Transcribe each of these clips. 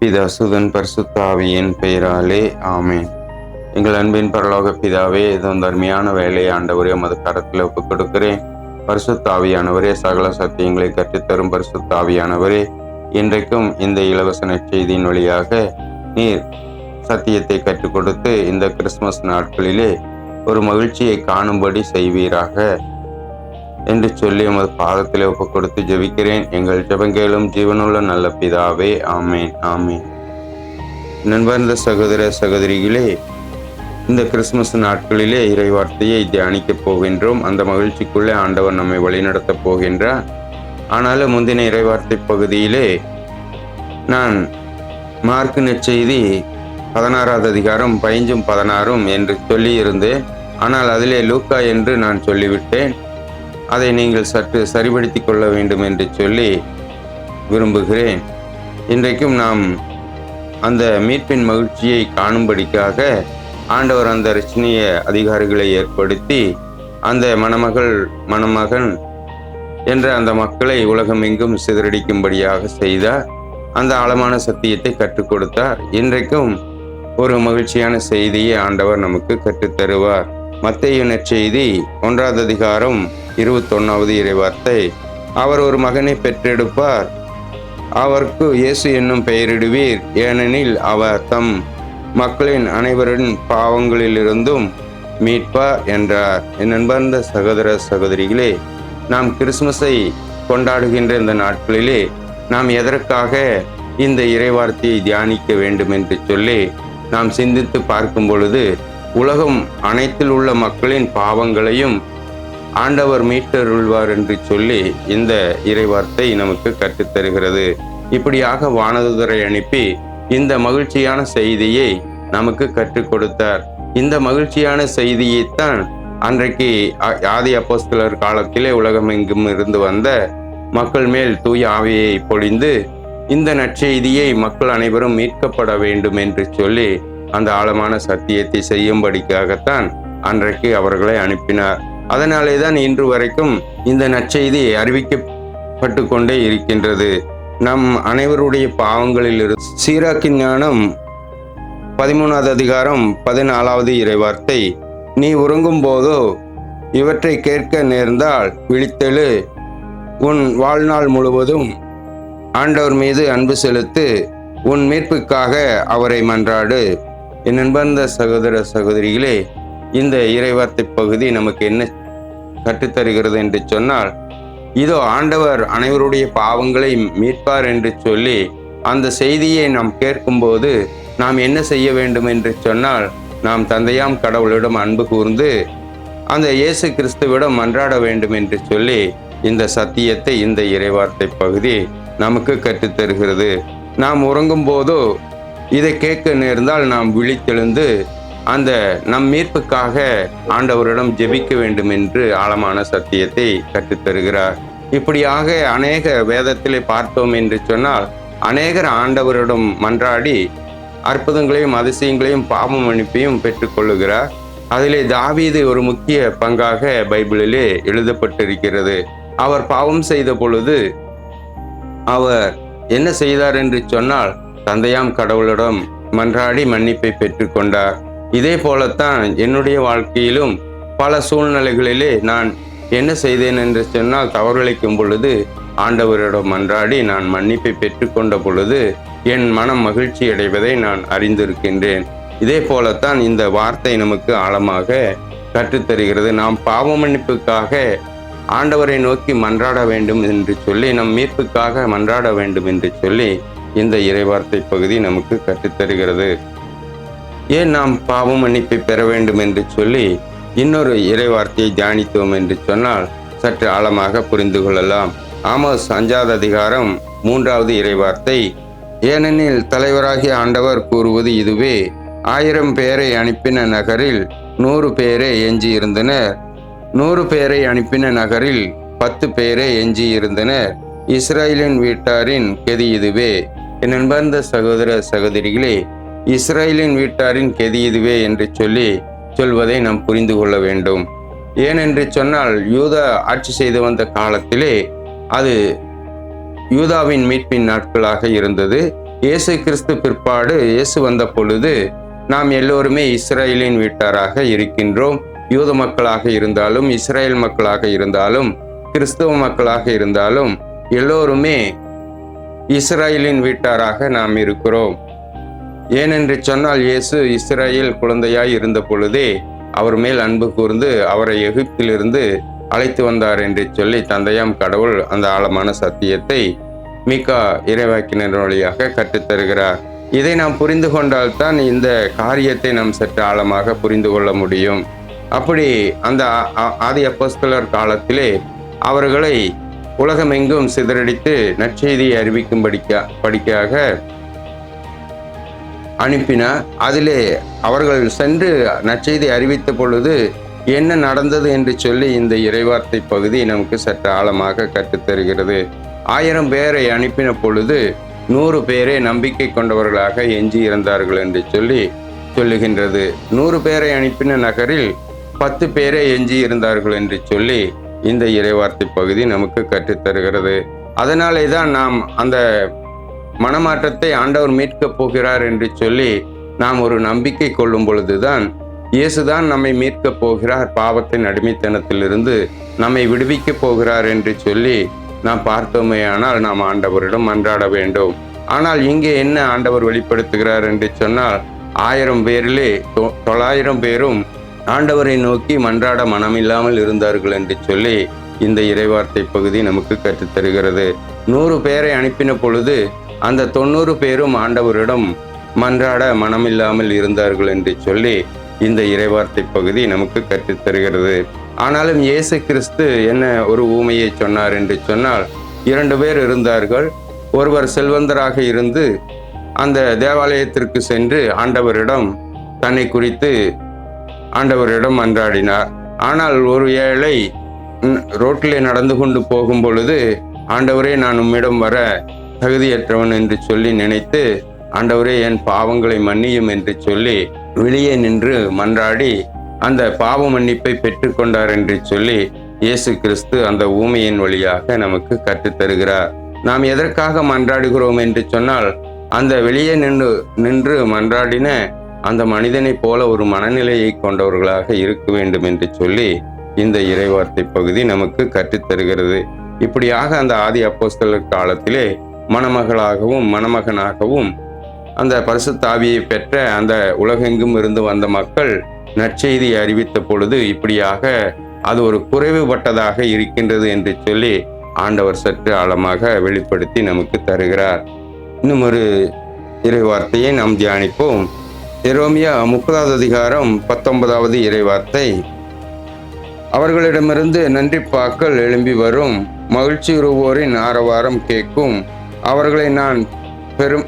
பிதாசுதன் பரிசுத்தாவியின் பெயராலே ஆமேன். எங்கள் அன்பின் பரலோக பிதாவே இதன் தர்மையான வேலையை ஆண்டவரே மது கரத்தில் ஒப்புக் கொடுக்கிறேன். பரிசுத்தாவியானவரே சகல சத்தியங்களை கற்றுத்தரும் பரிசுத்தாவியானவரே இன்றைக்கும் இந்த இலவச நற்செய்தியின் வழியாக நீர் சத்தியத்தை கற்றுக் கொடுத்து இந்த கிறிஸ்துமஸ் நாட்களிலே ஒரு மகிழ்ச்சியை காணும்படி செய்வீராக. என்று சொல்லி உமது பாதத்திலே ஒப்பு கொடுத்து ஜெபிக்கிறேன். எங்கள் ஜெபங்கேளும் ஜீவனுள்ள நல்ல பிதாவே ஆமேன் ஆமேன். நண்பர்ந்த சகோதர சகோதரிகளே இந்த கிறிஸ்துமஸ் நாட்களிலே இறைவார்த்தையை தியானிக்கப் போகின்றோம். அந்த மகிழ்ச்சிக்குள்ளே ஆண்டவர் நம்மை வழிநடத்தப் போகின்றார். ஆனாலும் முந்தின இறைவார்த்தை பகுதியிலே நான் மார்க்கு செய்தி பதினாறாவது அதிகாரம் பயஞ்சும் பதினாறும் என்று சொல்லியிருந்தேன். ஆனால் அதிலே லூக்கா என்று நான் சொல்லிவிட்டேன். அதை நீங்கள் சற்று சரிபடுத்திக் கொள்ள வேண்டும் என்று சொல்லி விரும்புகிறேன். இன்றைக்கும் நாம் அந்த மீட்பின் மகிழ்ச்சியை காணும்படிக்காக ஆண்டவர் அந்த ரச்சனைய அதிகாரிகளை ஏற்படுத்தி அந்த மணமகள் மணமகன் என்ற அந்த மக்களை உலகமெங்கும் சிதறடிக்கும்படியாக செய்தார். அந்த ஆழமான சத்தியத்தை கற்றுக் கொடுத்தார். இன்றைக்கும் ஒரு மகிழ்ச்சியான செய்தியை ஆண்டவர் நமக்கு கற்றுத்தருவார். மத்தேயு செய்தி ஒன்றாவது அதிகாரம் இருபத்தொன்னாவது இறைவார்த்தை அவர் ஒரு மகனை பெற்றெடுப்பார். அவருக்கு இயேசு என்னும் பெயரிடுவீர். ஏனெனில் அவர் தம் மக்களின் அனைவரின் பாவங்களிலிருந்தும் மீட்பார் என்றார். என் அன்பார்ந்த சகோதர சகோதரிகளே நாம் கிறிஸ்துமஸை கொண்டாடுகின்ற இந்த நாட்களிலே நாம் எதற்காக இந்த இறைவார்த்தையை தியானிக்க வேண்டும் என்று சொல்லி நாம் சிந்தித்து பார்க்கும் பொழுது உலகம் அனைத்தில் உள்ள மக்களின் பாவங்களையும் ஆண்டவர் மீட்டருள்வார் என்று சொல்லி இந்த இறைவார்த்தை நமக்கு கற்றுத்தருகிறது இப்படியாக வானதுதரை அனுப்பி இந்த மகிழ்ச்சியான செய்தியை நமக்கு கற்றுக் கொடுத்தார். இந்த மகிழ்ச்சியான செய்தியைத்தான் அன்றைக்கு ஆ- ஆதி அப்போஸ்தலர் காலத்திலே உலகமெங்கும் இருந்து வந்த மக்கள் மேல் தூய ஆவியை பொழிந்து இந்த நற்செய்தியை மக்கள் அனைவரும் மீட்கப்பட வேண்டும் என்று சொல்லி அந்த ஆழமான சத்தியத்தை செய்யும்படிக்காகத்தான் அன்றைக்கு அவர்களை அனுப்பினார். அதனாலே தான் இன்று வரைக்கும் இந்த நற்செய்தி அறிவிக்கப்பட்டு கொண்டே இருக்கின்றது. நம் அனைவருடைய பாவங்களில் இருந்து சீராக்கின் ஞானம் பதிமூணாவது அதிகாரம் பதினாலாவது இறைவார்த்தை. நீ உறங்கும் போதோ இவற்றை கேட்க நேர்ந்தால் விழித்தெழு. உன் வாழ்நாள் முழுவதும் ஆண்டவர் மீது அன்பு செலுத்து. உன் மீட்புக்காக அவரை மன்றாடு. என் அன்பர்ந்த சகோதர சகோதரிகளே இந்த இறைவார்த்தை பகுதி நமக்கு என்ன கற்றுத்தருகிறது என்று சொன்னால் இதோ ஆண்டவர் அனைவருடைய பாவங்களை மீட்பார் என்று சொல்லி அந்த செய்தியை நாம் கேட்கும்போது நாம் என்ன செய்ய வேண்டும் என்று சொன்னால் நாம் தந்தையாம் கடவுளிடம் அன்பு கூர்ந்து அந்த இயேசு கிறிஸ்துவிடம் மன்றாட வேண்டும் என்று சொல்லி இந்த சத்தியத்தை இந்த இறைவார்த்தை பகுதி நமக்கு கற்றுத்தருகிறது. நாம் உறங்கும் போதோ இதை கேட்க நேர்ந்தால் நாம் விழித்தெழுந்து அந்த நம் மீட்புக்காக ஆண்டவரிடம் ஜெபிக்க வேண்டும் என்று ஆழமான சத்தியத்தை கற்றுத்தருகிறார் இப்படியாக அநேக வேதத்திலே பார்த்தோம் என்று சொன்னால் அநேகர் ஆண்டவரிடம் மன்றாடி அற்புதங்களையும் அதிசயங்களையும் பாவம் மன்னிப்பையும் பெற்றுக்கொள்ளுகிறார் அதிலே தாவீது ஒரு முக்கிய பங்காக பைபிளிலே எழுதப்பட்டிருக்கிறது. அவர் பாவம் செய்த பொழுது அவர் என்ன செய்தார் என்று சொன்னால் தந்தையாம் கடவுளிடம் மன்றாடி மன்னிப்பை பெற்றுக்கொண்டார் இதே போலத்தான் என்னுடைய வாழ்க்கையிலும் பல சூழ்நிலைகளிலே நான் என்ன செய்தேன் என்று சொன்னால் தவறளிக்கும் பொழுது ஆண்டவரிடம் மன்றாடி நான் மன்னிப்பை பெற்றுக்கொண்ட பொழுது என் மனம் மகிழ்ச்சி அடைவதை நான் அறிந்திருக்கின்றேன். இதே போலத்தான் இந்த வார்த்தை நமக்கு ஆழமாக கற்றுத்தருகிறது. நாம் பாவ மன்னிப்புக்காக ஆண்டவரை நோக்கி மன்றாட வேண்டும் என்று சொல்லி நம் மீட்புக்காக மன்றாட வேண்டும் என்று சொல்லி இந்த இறைவார்த்தை பகுதி நமக்கு கற்றுத்தருகிறது. ஏன் நாம் பாவம் மன்னிப்பை பெற வேண்டும் என்று சொல்லி இன்னொரு இறைவார்த்தையை தியானித்தோம் என்று சொன்னால் சற்று ஆழமாக புரிந்து கொள்ளலாம். ஆமோஸ் அஞ்சாவது அதிகாரம் மூன்றாவது இறைவார்த்தை. ஏனெனில் தலைவராகிய ஆண்டவர் கூறுவது இதுவே. ஆயிரம் பேரை அனுப்பின நகரில் நூறு பேரே எஞ்சியிருந்தனர். நூறு பேரை அனுப்பின நகரில் பத்து பேரே எஞ்சியிருந்தனர். இஸ்ரேலின் வீட்டாரின் கெதி இதுவே. என் அன்பார்ந்த சகோதர சகோதரிகளே இஸ்ரேலின் வீட்டாரின் கெதி இதுவே என்று சொல்லி சொல்வதை நாம் புரிந்து கொள்ள வேண்டும். ஏனென்று சொன்னால் யூதா ஆட்சி செய்து வந்த காலத்திலே அது யூதாவின் மீட்பின் நாட்களாக இருந்தது. இயேசு கிறிஸ்து பிற்பாடு இயேசு வந்த பொழுது நாம் எல்லோருமே இஸ்ரேலின் வீட்டாராக இருக்கின்றோம். யூத மக்களாக இருந்தாலும் இஸ்ரேல் மக்களாக இருந்தாலும் கிறிஸ்தவ மக்களாக இருந்தாலும் எல்லோருமே இஸ்ரேலின் வீட்டாராக நாம் இருக்கிறோம். ஏனென்று சொன்னால் இயேசு இஸ்ரேல் குழந்தையாய் இருந்த பொழுதே அவர் மேல் அன்பு கூர்ந்து அவரை எகிப்திலிருந்து அழைத்து வந்தார் என்று சொல்லி தந்தையாம் கடவுள் அந்த ஆழமான சத்தியத்தை மீகா இறைவாக்கினர் வழியாக கற்றுத்தருகிறார். இதை நாம் புரிந்து கொண்டால்தான் இந்த காரியத்தை நாம் சற்று ஆழமாக புரிந்து கொள்ள முடியும். அப்படி அந்த ஆதி அப்போஸ்தலர் காலத்திலே அவர்களை உலகமெங்கும் சிதறடித்து நற்செய்தியை அறிவிக்கும்படிக்க படிக்காக அனுப்பினார் அதிலே அவர்கள் சென்று நற்செய்தி அறிவித்த பொழுது என்ன நடந்தது? என்று சொல்லி இந்த இறைவார்த்தை பகுதி நமக்கு சற்று ஆழமாக கற்றுத்தருகிறது ஆயிரம் பேரை அனுப்பின பொழுது நூறு பேரே நம்பிக்கை கொண்டவர்களாக எஞ்சி இருந்தார்கள் என்று சொல்லி சொல்லுகின்றது. நூறு பேரை அனுப்பின நகரில் பத்து பேரே எஞ்சி இருந்தார்கள் என்று சொல்லி இந்த இறைவார்த்தை பகுதி நமக்கு கற்றுத்தருகிறது அதனாலே தான் நாம் அந்த மனமாற்றத்தை ஆண்டவர் மீட்கப் போகிறார் என்று சொல்லி நாம் ஒரு நம்பிக்கை கொள்ளும் பொழுதுதான் இயேசுதான் நம்மை மீட்கப் போகிறார். பாவத்தின் அடிமைத்தனத்திலிருந்து நம்மை விடுவிக்கப் போகிறார் என்று சொல்லி நாம் பார்த்தோமேயானால் நாம் ஆண்டவரிடம் மன்றாட வேண்டும். ஆனால் இங்கே என்ன ஆண்டவர் வெளிப்படுத்துகிறார் என்று சொன்னால் ஆயிரம் பேரிலே தொ- தொள்ளாயிரம் பேரும் ஆண்டவரை நோக்கி மன்றாட மனமில்லாமல் இருந்தார்கள் என்று சொல்லி இந்த இறைவார்த்தை பகுதி நமக்கு கற்றுத்தருகிறது. நூறு பேரை அனுப்பின பொழுது அந்த தொண்ணூறு பேரும் ஆண்டவரிடம் மன்றாட மனமில்லாமல் இருந்தார்கள் என்று சொல்லி இந்த இறைவார்த்தை பகுதி நமக்கு கற்றுத்தருகிறது ஆனாலும் இயேசு கிறிஸ்து என்ன ஒரு ஊமையை சொன்னார் என்று சொன்னால் இரண்டு பேர் இருந்தார்கள். ஒருவர் செல்வந்தராக இருந்து அந்த தேவாலயத்திற்கு சென்று ஆண்டவரிடம் தன்னை குறித்து ஆண்டவரிடம் மன்றாடினார். ஆனால் ஒரு ஏழை ரோட்டிலே நடந்து கொண்டு போகும் பொழுது ஆண்டவரே நான் உம்மிடம் வர தகுதியற்றவன் என்று சொல்லி நினைத்து ஆண்டவரே என் பாவங்களை மன்னியும் என்று சொல்லி வெளியே நின்று மன்றாடி அந்த பாவ மன்னிப்பை பெற்றுக்கொண்டார் என்று சொல்லி இயேசு கிறிஸ்து அந்த ஊமையின் வழியாக நமக்கு கற்றுத்தருகிறார். நாம் எதற்காக மன்றாடுகிறோம் என்று சொன்னால் அந்த வெளியே நின்று நின்று மன்றாடின அந்த மனிதனைப் போல ஒரு மனநிலையை கொண்டவர்களாக இருக்க வேண்டும் என்று சொல்லி இந்த இறைவார்த்தை பகுதி நமக்கு கற்றுத்தருகிறது. இப்படியாக அந்த ஆதி அப்போஸ்தலர் காலத்திலே மணமகளாகவும் மணமகனாகவும் அந்த பரிசுத்தாவியை பெற்ற அந்த உலகெங்கும் இருந்து வந்த மக்கள் நற்செய்தியை அறிவித்த பொழுது இப்படியாக அது ஒரு குறைவுபட்டதாக இருக்கின்றது என்று சொல்லி ஆண்டவர் சற்று ஆழமாக வெளிப்படுத்தி நமக்கு தருகிறார். இன்னும் ஒரு இறைவார்த்தையை நாம் தியானிப்போம். எரோமியா முப்பதாவது அதிகாரம் பத்தொன்பதாவது இறைவார்த்தை. அவர்களிடமிருந்து நன்றிப்பாக்கள் எழும்பி வரும். மகிழ்ச்சி உருவோரின் ஆரவாரம் கேட்கும். அவர்களை நான் பெரும்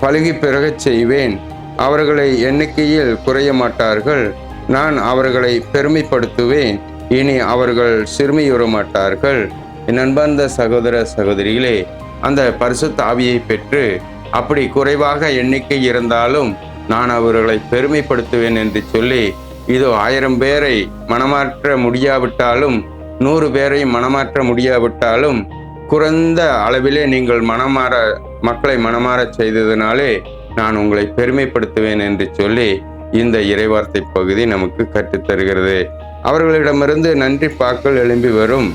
பழுகி பெருகச் செய்வேன். அவர்களை எண்ணிக்கையில் குறைய மாட்டார்கள். நான் அவர்களை பெருமைப்படுத்துவேன். இனி அவர்கள் சிறுமியுற மாட்டார்கள். என் அன்பார்ந்த சகோதர சகோதரிகளே அந்த பரிசுத்த ஆவியை பெற்று அப்படி குறைவாக எண்ணிக்கை இருந்தாலும் நான் அவர்களை பெருமைப்படுத்துவேன் என்று சொல்லி இதோ ஆயிரம் பேரை மனமாற்ற முடியாவிட்டாலும் நூறு பேரை மனமாற்ற முடியாவிட்டாலும் குறைந்த அளவிலே நீங்கள் மனமாற மக்களை மனமாறச் செய்ததினாலே நான் உங்களை பெருமைப்படுத்துவேன் என்று சொல்லி இந்த இறைவார்த்தை பகுதி நமக்கு கற்றுத்தருகிறது. அவர்களிடமிருந்து நன்றி பாக்கள் எழும்பி வரும்.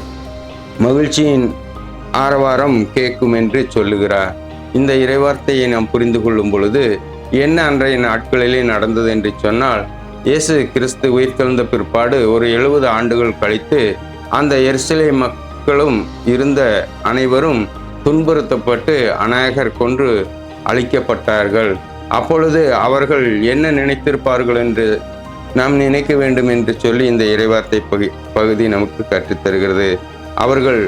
மகிழ்ச்சியின் ஆரவாரம் கேட்கும் என்று சொல்லுகிறார். இந்த இறைவார்த்தையை நாம் புரிந்து கொள்ளும் பொழுது என்ன அன்றைய நாட்களிலே நடந்தது என்று சொன்னால் இயேசு கிறிஸ்து உயிர்த்தெழுந்த பிற்பாடு ஒரு எழுபது ஆண்டுகள் கழித்து அந்த எருசலே மக்களும் இருந்த அனைவரும் துன்புறுத்தப்பட்டு அநாயகர் கொன்று அழிக்கப்பட்டார்கள். அப்பொழுது அவர்கள் என்ன நினைத்திருப்பார்கள் என்று நாம் நினைக்க வேண்டும் என்று சொல்லி இந்த இறைவார்த்தை பகு பகுதி நமக்கு கற்றுத்தருகிறது அவர்கள்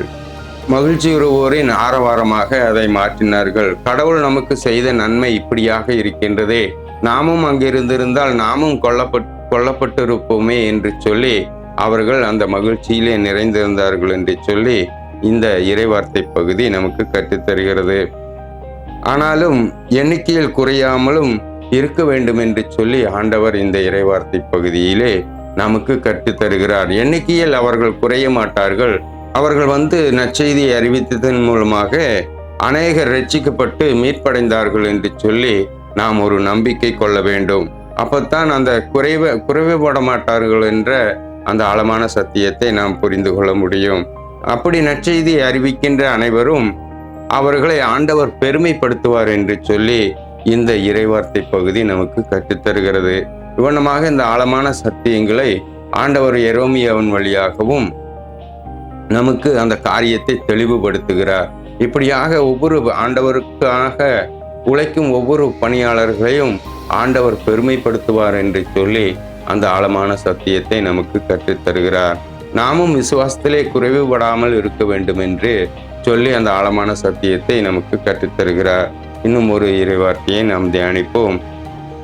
மகிழ்ச்சி உருவோரின் ஆரவாரமாக அதை மாற்றினார்கள். கடவுள் நமக்கு செய்த நன்மை இப்படியாக இருக்கின்றதே. நாமும் அங்கிருந்திருந்தால் நாமும் கொல்லப்பட் கொல்லப்பட்டிருப்போமே என்று சொல்லி அவர்கள் அந்த மகிழ்ச்சியிலே நிறைந்திருந்தார்கள் என்று சொல்லி இந்த இறைவார்த்தை பகுதி நமக்கு கற்றுத்தருகிறது ஆனாலும் எண்ணிக்கையில் குறையாமலும் இருக்க வேண்டும் என்று சொல்லி ஆண்டவர் இந்த இறைவார்த்தை பகுதியிலே நமக்கு கற்றுத்தருகிறார் எண்ணிக்கையில் அவர்கள் குறைய மாட்டார்கள். அவர்கள் வந்து நற்செய்தியை அறிவித்ததன் மூலமாக அநேகர் ரட்சிக்கப்பட்டு மீட்படைந்தார்கள் என்று சொல்லி நாம் ஒரு நம்பிக்கை கொள்ள வேண்டும். அப்பத்தான் அந்த குறைவு குறைவுபட மாட்டார்கள் என்ற அந்த ஆழமான சத்தியத்தை நாம் புரிந்து கொள்ள முடியும். அப்படி நற்செய்தியை அறிவிக்கின்ற அனைவரும் அவர்களை ஆண்டவர் பெருமைப்படுத்துவார் என்று சொல்லி இந்த இறைவார்த்தை பகுதி நமக்கு கற்றுத்தருகிறது. இவனமாக இந்த ஆழமான சத்தியங்களை ஆண்டவர் எரோமியவன் வழியாகவும் நமக்கு அந்த காரியத்தை தெளிவுபடுத்துகிறார். இப்படியாக ஒவ்வொரு ஆண்டவருக்காக உழைக்கும் ஒவ்வொரு பணியாளர்களையும் ஆண்டவர் பெருமைப்படுத்துவார் என்று சொல்லி அந்த ஆழமான சத்தியத்தை நமக்கு கற்றுத்தருகிறார் நாமும் விசுவாசத்திலே குறைவுபடாமல் இருக்க வேண்டும் என்று சொல்லி அந்த ஆழமான சத்தியத்தை நமக்கு கற்றுத்தருகிறார் இன்னும் ஒரு இறைவார்த்தையை நாம் தியானிப்போம்.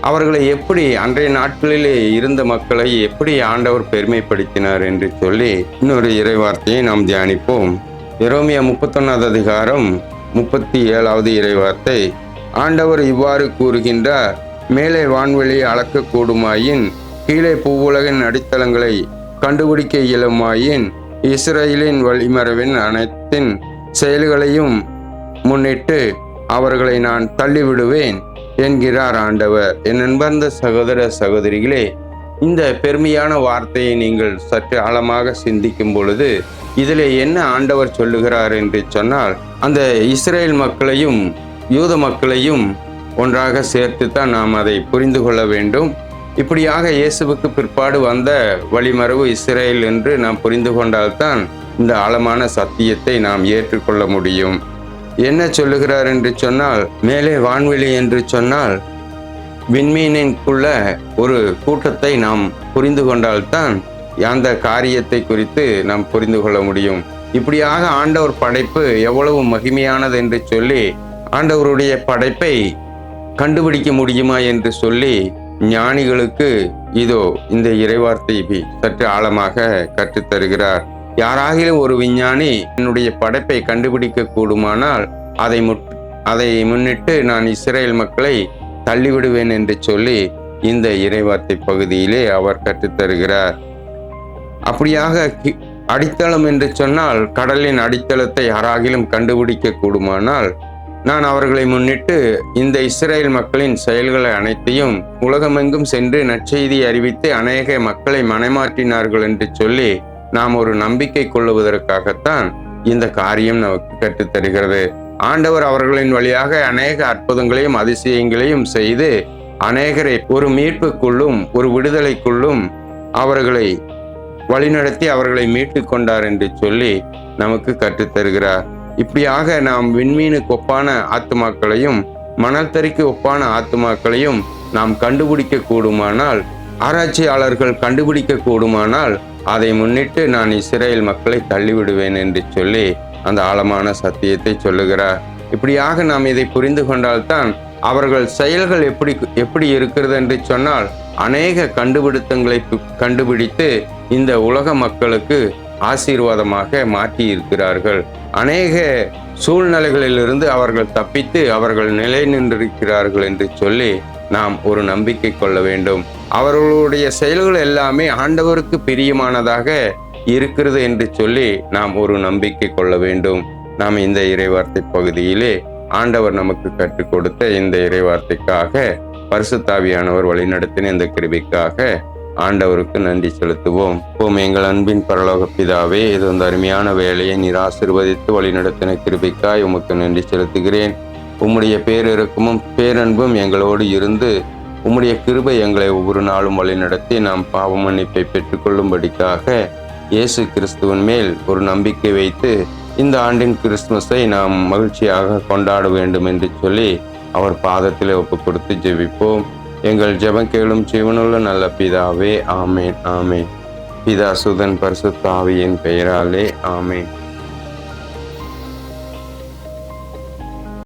அவர்களை எப்படி அன்றைய நாட்களிலே இருந்த மக்களை எப்படி ஆண்டவர் பெருமைப்படுத்தினார் என்று சொல்லி இன்னொரு இறைவார்த்தையை நாம் தியானிப்போம். எரோமியா முப்பத்தொன்னாவது அதிகாரம் முப்பத்தி ஏழாவது இறைவார்த்தை. ஆண்டவர் இவ்வாறு கூறுகின்றார் மேலே வான்வெளியை அளக்கக்கூடுமாயின் கீழே பூவுலகின் அடித்தளங்களை கண்டுபிடிக்க இயலுமாயின் இஸ்ரேலின் வழிமரவின் அனைத்தின் செயல்களையும் முன்னிட்டு அவர்களை நான் தள்ளிவிடுவேன் என்கிறார் ஆண்டவர். என் அன்பர்ந்த சகோதர சகோதரிகளே இந்த பெருமையான வார்த்தையை நீங்கள் சற்று ஆழமாக சிந்திக்கும் பொழுது இதில் என்ன ஆண்டவர் சொல்லுகிறார் என்று சொன்னால் அந்த இஸ்ரேல் மக்களையும் யூத மக்களையும் ஒன்றாக சேர்த்து தான் நாம் அதை புரிந்து கொள்ள வேண்டும். இப்படியாக இயேசுவுக்கு பிற்பாடு வந்த வழிமரபு இஸ்ரேல் என்று நாம் புரிந்து கொண்டால்தான் இந்த ஆழமான சத்தியத்தை நாம் ஏற்றுக்கொள்ள முடியும். என்ன சொல்லுகிறார் என்று சொன்னால் மேலே வான்வெளி என்று சொன்னால் விண்மீனுக்குள்ள ஒரு கூட்டத்தை நாம் புரிந்து கொண்டால்தான் அந்த காரியத்தை குறித்து நாம் புரிந்து கொள்ள முடியும். இப்படியாக ஆண்டவர் படைப்பு எவ்வளவு மகிமையானது என்று சொல்லி ஆண்டவருடைய படைப்பை கண்டுபிடிக்க முடியுமா என்று சொல்லி ஞானிகளுக்கு இதோ இந்த இறைவார்த்தை சற்று ஆழமாக கற்றுத்தருகிறார் யாராகிலும் ஒரு விஞ்ஞானி என்னுடைய படைப்பை கண்டுபிடிக்க கூடுமானால் அதை முட் அதை முன்னிட்டு நான் இஸ்ரேல் மக்களை தள்ளிவிடுவேன் என்று சொல்லி இந்த இறைவார்த்தை பகுதியிலே அவர் கற்றுத்தருகிறார் அப்படியாக கி- அடித்தளம் என்று சொன்னால் கடலின் அடித்தளத்தை யாராகிலும் கண்டுபிடிக்க கூடுமானால் நான் அவர்களை முன்னிட்டு இந்த இஸ்ரேல் மக்களின் செயல்களை அனைத்தையும் உலகமெங்கும் சென்று நற்செய்தி அறிவித்து அநேக மக்களை மனைமாற்றினார்கள் என்று சொல்லி நாம் ஒரு நம்பிக்கை கொள்ளுவதற்காகத்தான் இந்த காரியம் நமக்கு கற்றுத்தருகிறது. ஆண்டவர் அவர்களின் வழியாக அநேக அற்புதங்களையும் அதிசயங்களையும் செய்து அநேகரை ஒரு மீட்புக்குள்ளும் ஒரு விடுதலைக்குள்ளும் அவர்களை வழிநடத்தி அவர்களை மீட்டு கொண்டார் என்று சொல்லி நமக்கு கற்றுத்தருகிறார். இப்படியாக நாம் விண்மீனுக்கு ஒப்பான ஆத்துமாக்களையும் மணல் தறிக்கு ஒப்பான ஆத்துமாக்களையும் நாம் கண்டுபிடிக்க கூடுமானால் ஆராய்ச்சியாளர்கள் கண்டுபிடிக்க கூடுமானால் அதை முன்னிட்டு நான் இஸ்ரேல் மக்களை தள்ளிவிடுவேன் என்று சொல்லி அந்த ஆழமான சத்தியத்தை சொல்லுகிறார். இப்படியாக நாம் இதை புரிந்து கொண்டால்தான் அவர்கள் செயல்கள் எப்படி எப்படி இருக்கிறது என்று சொன்னால் அநேக கண்டுபிடித்தங்களை கண்டுபிடித்து இந்த உலக மக்களுக்கு ஆசீர்வாதமாக மாற்றி இருக்கிறார்கள் அநேக சூழ்நிலைகளிலிருந்து அவர்கள் தப்பித்து அவர்கள் நிலை நின்றிருக்கிறார்கள் என்று சொல்லி நாம் ஒரு நம்பிக்கை கொள்ள வேண்டும். அவர்களுடைய செயல்கள் எல்லாமே ஆண்டவருக்கு பிரியமானதாக இருக்கிறது என்று சொல்லி நாம் ஒரு நம்பிக்கை கொள்ள வேண்டும். நாம் இந்த இறைவார்த்தை பகுதியிலே ஆண்டவர் நமக்கு கற்றுக் கொடுத்த இந்த இறைவார்த்தைக்காக பரிசுத்தாவியானவர் வழிநடத்தின இந்த கிருவிக்காக ஆண்டவருக்கு நன்றி செலுத்துவோம். ஓம் எங்கள் அன்பின் பரலோக பிதாவே இது அந்த அருமையான வேலையை நீர் ஆசிர்வதித்து வழிநடத்தின கிருபிக்காய் உமக்கு நன்றி செலுத்துகிறேன். உம்முடைய பேரிறக்கமும் பேரன்பும் எங்களோடு இருந்து உம்முடைய கிருபை எங்களை ஒவ்வொரு நாளும் வழிநடத்தி நாம் பாவ மன்னிப்பை பெற்றுக்கொள்ளும்படிக்காக இயேசு கிறிஸ்துவின் மேல் ஒரு நம்பிக்கை வைத்து இந்த ஆண்டின் கிறிஸ்துமஸை நாம் மகிழ்ச்சியாக கொண்டாட வேண்டும் என்று சொல்லி அவர் பாதத்தில் ஒப்பு கொடுத்து ஜெபிப்போம். எங்கள் ஜெபம் கேளும் ஜீவனுள்ள நல்ல பிதாவே ஆமேன் ஆமேன். பிதா சுதன் பரிசுத்தாவியின் பெயராலே ஆமேன்.